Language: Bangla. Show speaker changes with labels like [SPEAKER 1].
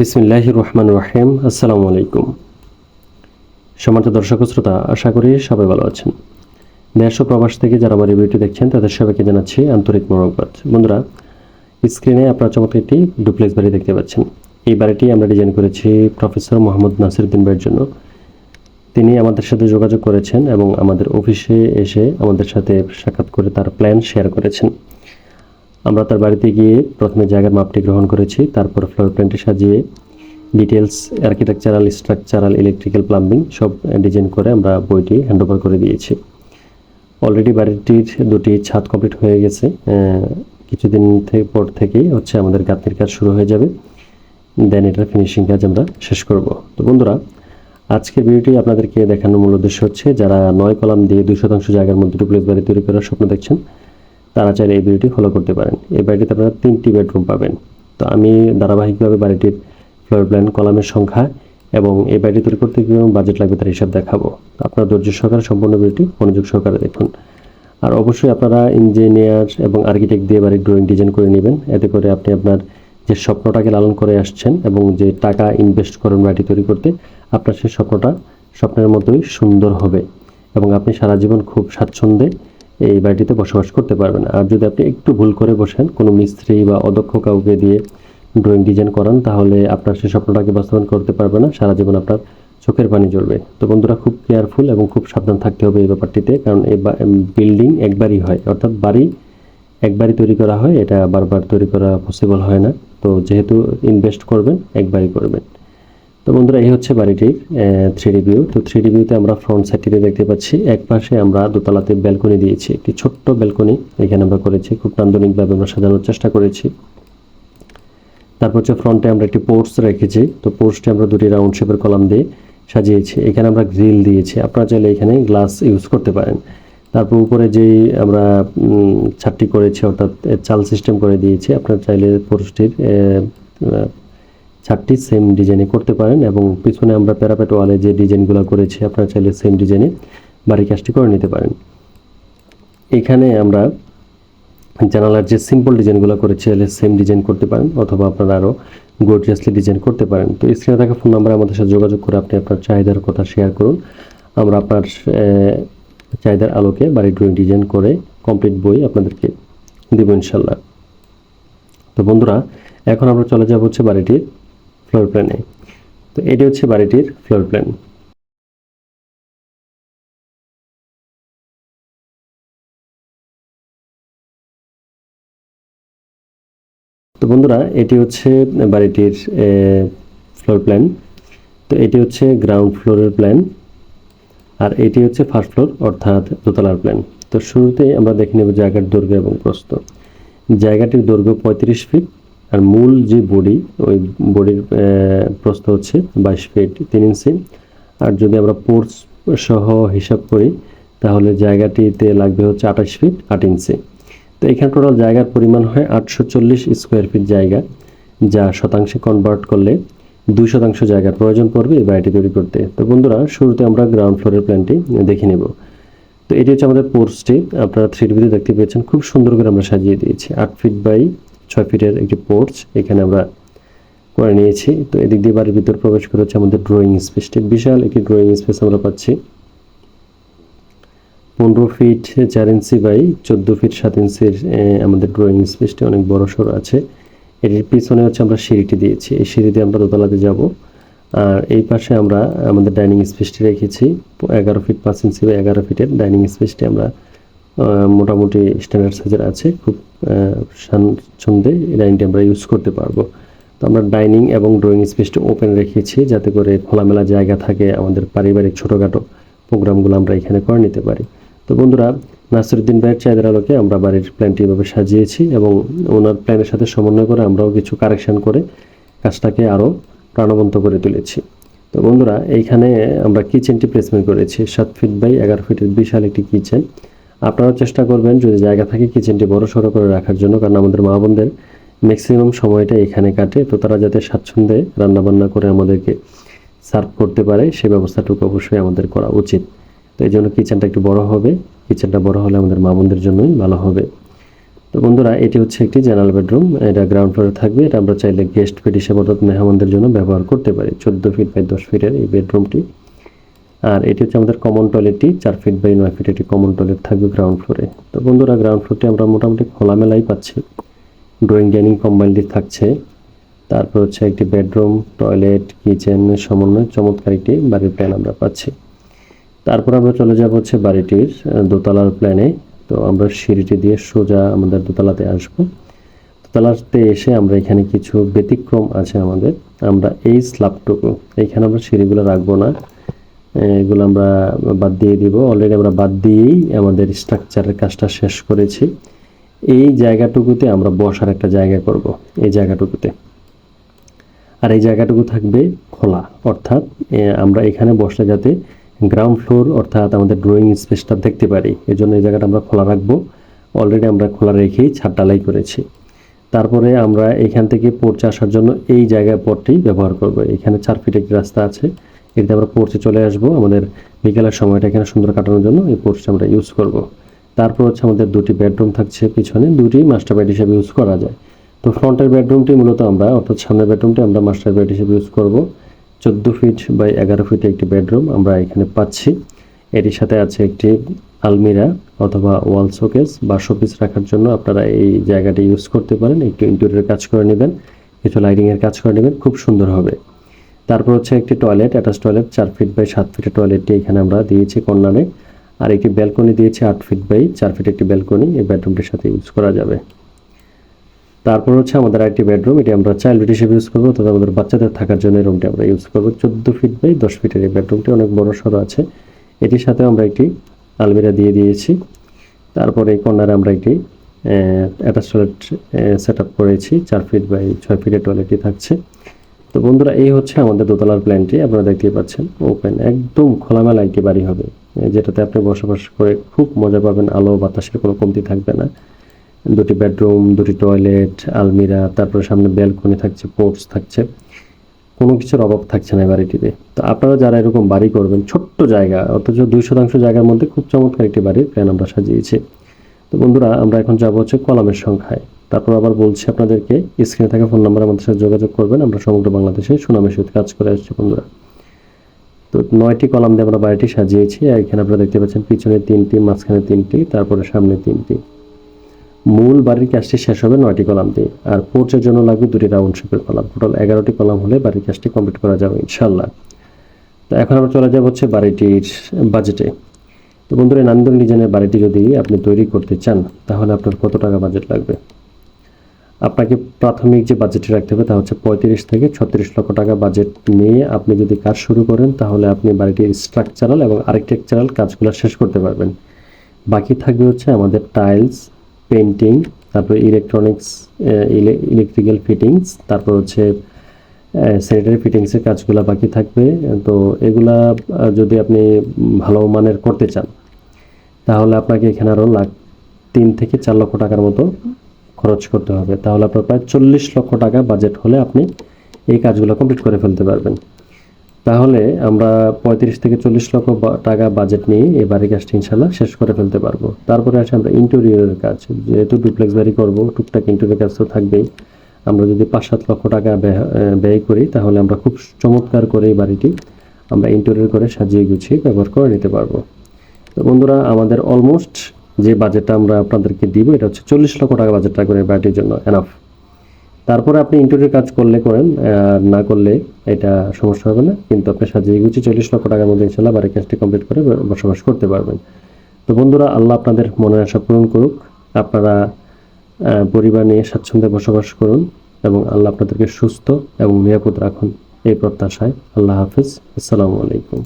[SPEAKER 1] বিসমিল্লাহ রহমান রাহিম। আসসালামু আলাইকুম। সম্মানিত দর্শক শ্রোতা, আশা করি সবাই ভালো আছেন। দেশ প্রবাস থেকে যারা আমার ভিডিওটি দেখছেন, তাদের সবাইকে জানাচ্ছি আন্তরিক মোরকবাদ বন্ধুরা, স্ক্রিনে আপনার চমৎকার একটি ডুপ্লেক্স বাড়ি দেখতে পাচ্ছেন। এই বাড়িটি আমরা ডিজাইন করেছি প্রফেসর মোহাম্মদ নাসিরুদ্দিন ভাইয়ের জন্য। তিনি আমাদের সাথে যোগাযোগ করেছেন এবং আমাদের অফিসে এসে আমাদের সাথে সাক্ষাৎ করে তার প্ল্যান শেয়ার করেছেন। আমরা তার বাড়িতে গিয়ে প্রথমে জায়গার মাপটি গ্রহণ করেছি, তারপর ফ্লোর প্ল্যানটি সাজিয়ে details architectural structural electrical plumbing সব ডিজাইন করে আমরা বইটি হ্যান্ডওভার করে দিয়েছি। অলরেডি বাড়িটির দুটি ছাদ কমপ্লিট হয়ে গেছে। কিছুদিন থেকে পর থেকেই হচ্ছে আমাদের গাঁথনির কাজ শুরু হয়ে যাবে। দেন এটার ফিনিশিং কাজ আমরা শেষ করব। তো বন্ধুরা, আজকের ভিডিওটি আপনাদেরকে দেখানোর মূল উদ্দেশ্য হচ্ছে, যারা নয় কলাম দিয়ে দুই শতাংশ জায়গার মধ্যে ডুপ্লেক্স বাড়ি তৈরি করার স্বপ্ন দেখছেন তারা চাইলে এই ভিডিওটি ফলো করতে পারেন। এই বাড়িটিতে আপনারা তিনটি বেডরুম পাবেন। তো আমি ধারাবাহিকভাবে বাড়িটির ফ্লোর প্ল্যান কলামের সংখ্যা এবং এই বাড়িটি তৈরি করতে কী বাজেট লাগবে তার হিসাব দেখাবো। আপনারা ধৈর্য সহকারে সম্পূর্ণ ভিডিওটি মনোযোগ সহকারে দেখুন। আর অবশ্যই আপনারা ইঞ্জিনিয়ার এবং আর্কিটেক্ট দিয়ে বাড়ির ড্রয়িং ডিজাইন করে নেবেন। এতে করে আপনি আপনার যে স্বপ্নটাকে লালন করে আসছেন এবং যে টাকা ইনভেস্ট করেন বাড়িটি তৈরি করতে, আপনার সেই স্বপ্নটা স্বপ্নের মতোই সুন্দর হবে এবং আপনি সারা জীবন খুব স্বাচ্ছন্দ্যে এই বাড়িটিতে বসবাস করতে পারবেন আর যদি আপনি একটু ভুল করে বসেন, কোনো মিস্ত্রি বা অদক্ষ কাউকে দিয়ে ড্রয়িং ডিজাইন করান, তাহলে আপনার সেই স্বপ্নটাকে বাস্তবায়ন করতে পারবে না। সারা জীবন আপনার চোখের পানি জ্বলবে। তো বন্ধুরা, খুব কেয়ারফুল এবং খুব সাবধান থাকতে হবে এই ব্যাপারটিতে, কারণ এই বিল্ডিং একবারই হয়। অর্থাৎ বাড়ি একবারই তৈরি করা হয়, এটা বারবার তৈরি করা পসিবল হয় না। তো যেহেতু ইনভেস্ট করবেন, একবারই করবেন। তো বন্ধুরা, এই হচ্ছে বাড়িটির থ্রি ডি ভিউ তো থ্রি ডি ভিউতে আমরা ফ্রন্ট সাইডটিতে দেখতে পাচ্ছি, এক পাশে আমরা দোতলাতে ব্যালকনি দিয়েছি, একটি ছোট্ট ব্যালকনি এখানে আমরা করেছি, খুব নান্দনিকভাবে আমরা সাজানোর চেষ্টা করেছি। তারপর হচ্ছে ফ্রন্টে আমরা একটি পোর্টস রেখেছি, তো পোর্টসটি আমরা দুটি রাউন্ড শেপের কলাম দিয়ে সাজিয়েছি। এখানে আমরা গ্রিল দিয়েছি, আপনারা চাইলে এখানে গ্লাস ইউজ করতে পারেন। তারপর উপরে যেই আমরা ছাদটি করেছি, অর্থাৎ চাল সিস্টেম করে দিয়েছি, আপনারা চাইলে পোর্টসটির ছাদটি সেম ডিজাইনে করতে পারেন এবং পিছনে আমরা প্যারাপেট ওয়ালে যে ডিজাইনগুলো করেছি, আপনারা চাইলে সেম ডিজাইনে বাড়ি কাজটি করে নিতে পারেন। এখানে আমরা জানালার যে সিম্পল ডিজাইনগুলো করেছি, চাইলে সেম ডিজাইন করতে পারেন অথবা আপনারা আরও গোর্জিয়াসলি ডিজাইন করতে পারেন। তো স্ক্রিনে থাকা ফোন নাম্বারে আমাদের সাথে যোগাযোগ করে আপনি আপনার চাহিদার কথা শেয়ার করুন। আমরা আপনার চাহিদার আলোকে বাড়ির ড্রয়িং ডিজাইন করে কমপ্লিট বই আপনাদেরকে দেবো ইনশাল্লাহ। তো বন্ধুরা, এখন আমরা চলে যাব হচ্ছে বাড়িটির ফ্লোর প্ল্যানে তো এটি হচ্ছে বাড়িটির ফ্লোর প্ল্যান তো বন্ধুরা, এটি হচ্ছে বাড়িটির ফ্লোর প্ল্যান তো এটি হচ্ছে গ্রাউন্ড ফ্লোরের প্ল্যান আর এটি হচ্ছে ফার্স্ট ফ্লোর অর্থাৎ দোতলার প্ল্যান তো শুরুতে আমরা দেখে নেব জায়গার দৈর্ঘ্য এবং প্রস্থ। জায়গাটির দৈর্ঘ্য পঁয়ত্রিশ ফিট আর মূল যে বডি, ওই বডির প্রস্থ হচ্ছে বাইশ ফিট তিন ইঞ্চি। আর যদি আমরা পোর্টস সহ হিসাব করি, তাহলে জায়গাটিতে লাগবে হচ্ছে আঠাশ ফিট আট ইঞ্চি। তো এখানে টোটাল জায়গার পরিমাণ হয় আটশো চল্লিশ স্কোয়ার ফিট জায়গা, যা শতাংশে কনভার্ট করলে দুই শতাংশ জায়গার প্রয়োজন পড়বে এই বাড়িটি তৈরি করতে। তো বন্ধুরা, শুরুতে আমরা গ্রাউন্ড ফ্লোরের প্ল্যানটি দেখে নেব। তো এটি হচ্ছে আমাদের পোর্সটি। আপনারা থ্রি ডিভিতে দেখতে পেয়েছেন, খুব সুন্দর করে আমরা সাজিয়ে দিয়েছি। আট ফিট বাই ছয় ফিটের একটি পোর্চ এখানে আমরা করে নিয়েছি। তো এদিক দিয়ে বাড়ির ভিতর প্রবেশ করে হচ্ছে আমাদের ড্রয়িং স্পেসটি বিশাল একটি ড্রয়িং স্পেস আমরা পাচ্ছি। পনেরো ফিট চার ইঞ্চি বাই চোদ্দ ফিট সাত ইঞ্চির আমাদের ড্রয়িং স্পেসটি অনেক বড় সড়ো আছে। এটির পিছনে হচ্ছে আমরা সিঁড়িটি দিয়েছি। এই সিঁড়িতে আমরা দোতলাতে যাব। আর এই পাশে আমরা আমাদের ডাইনিং স্পেসটি রেখেছি। এগারো ফিট পাঁচ ইঞ্চি বা এগারো ফিটের ডাইনিং স্পেসটি আমরা মোটামুটি স্ট্যান্ডার্ড সাইজের আছে, খুব স্বাচ্ছন্দ্যে ডাইনিংটি আমরা ইউজ করতে পারব। তো আমরা ডাইনিং এবং ড্রয়িং স্পেসটি ওপেন রেখেছি, যাতে করে খোলামেলা জায়গা থাকে, আমাদের পারিবারিক ছোটোখাটো প্রোগ্রামগুলো আমরা এখানে করে নিতে পারি। তো বন্ধুরা, নাসিরুদ্দিন ভাইয়ের চাহিদার আলোকে আমরা বাড়ির প্ল্যানটি এভাবে সাজিয়েছি এবং ওনার প্ল্যানের সাথে সমন্বয় করে আমরাও কিছু কারেকশন করে কাজটাকে আরও প্রাণবন্ত করে তুলেছি। তো বন্ধুরা, এইখানে আমরা কিচেনটি প্লেসমেন্ট করেছি। সাত ফিট বাই এগারো ফিটের বিশাল একটি কিচেন আপনারাও চেষ্টা করবেন যদি জায়গা থাকে কিচেনটি বড় সড়ো করে রাখার জন্য, কারণ আমাদের মা বোনদের ম্যাক্সিমাম সময়টা এখানে কাটে। তো তারা যাতে স্বাচ্ছন্দ্যে রান্নাবান্না করে আমাদেরকে সার্ভ করতে পারে সেই ব্যবস্থাটুকু অবশ্যই আমাদের করা উচিত। তো এই জন্য কিচেনটা একটু বড় হবে। কিচেনটা বড় হলে আমাদের মা বোনদের জন্যই ভালো হবে। তো বন্ধুরা, এটি হচ্ছে একটি জেনারেল বেডরুম এটা গ্রাউন্ড ফ্লোরে থাকবে। এটা আমরা চাইলে গেস্ট বেড হিসেবে অর্থাৎ মেহমানদের জন্য ব্যবহার করতে পারি। চোদ্দ ফিট বাই দশ ফিটের এই বেডরুমটি আর এটি হচ্ছে আমাদের কমন টয়লেটটি চার ফিট বাই নয় ফিট একটি কমন টয়লেট থাকবে গ্রাউন্ড ফ্লোরে তো বন্ধুরা গ্রাউন্ড ফ্লোরটি আমরা মোটামুটি খোলামেলাই পাচ্ছি। ড্রয়িং ডাইনিং কম্বাইন্ডলি থাকছে। তারপর হচ্ছে একটি বেডরুম টয়লেট কিচেন সমন্বয়, চমৎকার একটি বাড়ির প্ল্যান আমরা পাচ্ছি। তারপর আমরা চলে যাব হচ্ছে বাড়িটির দোতলার প্ল্যানে তো আমরা সিঁড়িটি দিয়ে সোজা আমাদের দোতলাতে আসব। দোতলাতে এসে আমরা এখানে কিছু ব্যতিক্রম আছে আমাদের। আমরা এই স্ল্যাবটুকু এইখানে আমরা সিঁড়িগুলো রাখব না। এগুলো আমরা বাদ দিয়ে দিব। অলরেডি আমরা বাদ দিয়েই আমাদের স্ট্রাকচারের কাজটা শেষ করেছি। এই জায়গাটুকুতে আমরা বসার একটা জায়গা করব, এই জায়গাটুকুতে। আর এই জায়গাটুকু থাকবে খোলা, অর্থাৎ আমরা এখানে বসলে যাতে গ্রাউন্ড ফ্লোর অর্থাৎ আমাদের ড্রয়িং স্পেসটা দেখতে পারি। এই জন্য এই জায়গাটা আমরা খোলা রাখব। অলরেডি আমরা খোলা রেখেই ছাদ ঢালাই করেছি। তারপরে আমরা এখান থেকে পড়ছে আসার জন্য এই জায়গায় পথটি ব্যবহার করব। এখানে চার ফিট একটি রাস্তা আছে। এতে আমরা পড়ছে চলে আসব। আমাদের বিকেলের সময়টা এখানে সুন্দর কাটানোর জন্য এই পোর্চটা আমরা ইউজ করব। তারপর হচ্ছে আমাদের দুটি বেডরুম থাকছে পিছনে। দুটি মাস্টার বেড হিসেবে ইউজ করা যায়। তো ফ্রন্টের বেডরুমটি মূলত আমরা, অর্থাৎ সামনের বেডরুমটি আমরা মাস্টার বেড হিসেবে ইউজ করব। চোদ্দ ফিট বাই এগারো ফিট একটি বেডরুম আমরা এখানে পাচ্ছি। এটির সাথে আছে একটি আলমিরা অথবা ওয়াল শোকেস বা শোপিস রাখার জন্য আপনারা এই জায়গাটি ইউজ করতে পারেন। একটু ইন্টেরিয়র কাজ করে নেবেন, কিছু লাইটিংয়ের কাজ করে নেবেন। খুব সুন্দর হবে। তারপর হচ্ছে একটি টয়লেট অ্যাটাচ টয়লেট চার ফিট বাই সাত ফিটের টয়লেটটি এখানে আমরা দিয়েছি কর্নারে আর একটি ব্যালকনি দিয়েছি আট ফিট বাই চার ফিট একটি ব্যালকনি এই বেডরুমটির সাথে ইউজ করা যাবে। তারপর হচ্ছে আমাদের আরেকটি বেডরুম এটি আমরা চাইল্ড হিসেবে ইউজ করব তবে আমাদের বাচ্চাদের থাকার জন্য এই রুমটি আমরা ইউজ করব। চোদ্দ ফিট বাই দশ ফিটের এই বেডরুমটি অনেক বড় সড়ো আছে। এটির সাথে আমরা একটি আলমিরা দিয়ে দিয়েছি। তারপরে এই কর্নারে আমরা একটি অ্যাটাচ টয়লেট সেট আপ করেছি। চার ফিট বাই ছয় ফিটের টয়লেটটি থাকছে। তো বন্ধুরা, এই হচ্ছে আমাদের দোতলার প্ল্যানটি আপনারা দেখতেই পাচ্ছেন ওপেন একদম খোলামেলা একটি বাড়ি হবে। যেটাতে আপনি বসবাস করে খুব মজা পাবেন। আলো, বাতাসের কোনো কমতি থাকবে না। দুটি বেডরুম দুটি টয়লেট আলমিরা, তারপরে সামনে ব্যালকনি থাকছে পোর্টস থাকছে। কোনো কিছুর অভাব থাকছে না এই বাড়িটিতে। তো আপনারা যারা এরকম বাড়ি করবেন, ছোট্ট জায়গা, অথচ দুই শতাংশ জায়গার মধ্যে খুব চমৎকার একটি বাড়ির প্ল্যান আমরা সাজিয়েছি। তো বন্ধুরা, আমরা এখন যাব হচ্ছে কলামের সংখ্যায়। তারপর আবার বলছি আপনাদেরকে, স্ক্রিনে থাকা ফোন নাম্বার আমাদের সাথে যোগাযোগ করবেন। আমরা সমগ্র বাংলাদেশে সুনামের সহিত কাজ করে আসছি, বন্ধুরা। তো নয়টি কলাম দিয়ে আমরা বাড়িটি সাজিয়েছি। এখানে আপনারা দেখতে পাচ্ছেন, পিছনে তিনটি, মাঝখানে তিনটি, তারপরে সামনে তিনটি। মূল বাড়ির কাজটি শেষ হবে নয়টি কলাম দিয়ে। আর পোর্চের জন্য লাগবে দুটি রাউন্ড শেপের কলাম। টোটাল এগারোটি কলাম হলে বাড়ির কাজটি কমপ্লিট করা যাবে ইনশাল্লাহ তো এখন আমরা চলে যাব হচ্ছে বাড়িটির বাজেটে তো বন্ধুরা নান্দন ডিজাইনের বাড়িটি যদি আপনি তৈরি করতে চান, তাহলে আপনার কত টাকা বাজেট লাগবে? আপনাকে প্রাথমিক যে বাজেটটি রাখতে হবে তা হচ্ছে পঁয়ত্রিশ থেকে ছত্রিশ লক্ষ টাকা বাজেট নিয়ে আপনি যদি কাজ শুরু করেন, তাহলে আপনি বাড়িটির স্ট্রাকচারাল এবং আর্কিটেকচারাল কাজগুলো শেষ করতে পারবেন। বাকি থাকবে হচ্ছে আমাদের টাইলস পেন্টিং তারপর ইলেকট্রনিক্স ইলেকট্রিক্যাল ফিটিংস তারপর হচ্ছে স্যানিটারি ফিটিংসের কাজগুলো বাকি থাকবে। তো এগুলা যদি আপনি ভালো মানের করতে চান, তাহলে আপনাকে এখানে আরও লাখ তিন থেকে চার লক্ষ টাকার মতো খরচ করতে হবে। তাহলে আপনার প্রায় চল্লিশ লক্ষ টাকা বাজেট হলে আপনি এই কাজগুলো কমপ্লিট করে ফেলতে পারবেন। তাহলে আমরা পঁয়ত্রিশ থেকে চল্লিশ লক্ষ টাকা বাজেট নিয়ে এই বাড়ির কাজটি ইনশাল্লাহ শেষ করে ফেলতে পারব। তারপরে আসে আমরা ইন্টেরিয়রের কাজ। যেহেতু ডুপ্লেক্স বাড়ি করব, টুকটাক ইন্টেরিয়র কাজ তো থাকবেই। আমরা যদি পাঁচ সাত লক্ষ টাকা ব্যয় ব্যয় করি, তাহলে আমরা খুব চমৎকার করে এই বাড়িটি আমরা ইন্টেরিয়র করে সাজিয়ে গুছিয়ে ব্যবহার করে নিতে পারব। তো বন্ধুরা, আমাদের অলমোস্ট যে বাজেটটা আমরা আপনাদেরকে দিব, এটা হচ্ছে চল্লিশ লক্ষ টাকা বাজেট এই বাড়িটির জন্য এনাফ তারপরে আপনি ইন্টারভিউ কাজ করলে করেন না করলে এটা সমস্যা হবে না, কিন্তু আপনি সাজিয়ে গুছিয়ে চল্লিশ লক্ষ টাকার মধ্যে ইনশাল্লাহ বাড়ির কাজটি কমপ্লিট করে বসবাস করতে পারবেন। তো বন্ধুরা, আল্লাহ আপনাদের মনের আশা পূরণ করুক, আপনারা পরিবার নিয়ে স্বাচ্ছন্দ্যে বসবাস করুন এবং আল্লাহ আপনাদেরকে সুস্থ এবং নিরাপদ রাখুন। এই প্রত্যাশায় আল্লাহ হাফিজ। আসসালামু আলাইকুম।